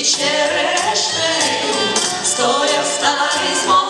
вічне решнею, стояв старий змов.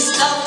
Stop.